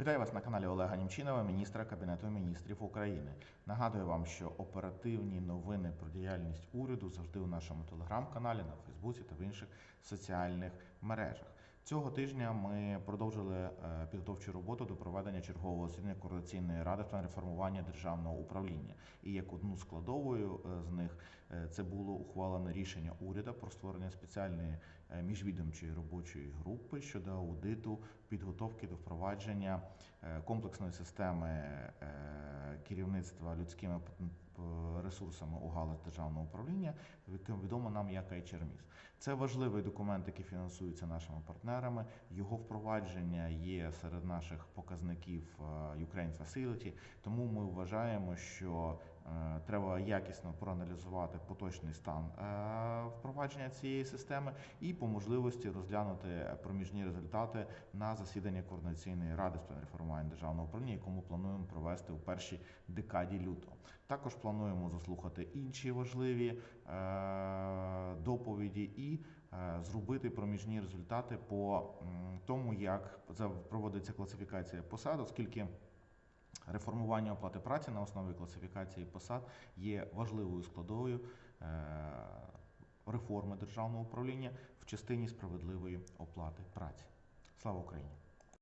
Вітаю вас на каналі Олега Німчинова, міністра Кабінету міністрів України. Нагадую вам, що оперативні новини про діяльність уряду завжди у нашому телеграм-каналі, на Фейсбуці та в інших соціальних мережах. Цього тижня ми продовжили е, підготовчу роботу до проведення чергового засідання координаційної ради та реформування державного управління. І як одну складовою е, з них е, це було ухвалене рішення уряду про створення спеціальної міжвідомчої робочої групи щодо аудиту підготовки до впровадження комплексної системи керівництва людськими ресурсами у галузі державного управління, яке відомо нам як HRMIS. Це важливий документ, який фінансується нашими партнерами. Його впровадження є серед наших показників е, Ukraine Facility, тому ми вважаємо, що е, треба якісно проаналізувати поточний стан е, впровадження цієї системи і по можливості розглянути проміжні результати на засіданні координаційної ради з реформування державного управління, яку ми плануємо провести у першій декаді лютого. Також плануємо заслухати інші важливі е, доповіді і е, зробити проміжні результати по тому, як проводиться класифікація посад, оскільки. Реформування оплати праці на основі класифікації посад є важливою складовою е, реформи державного управління в частині справедливої оплати праці. Слава Україні!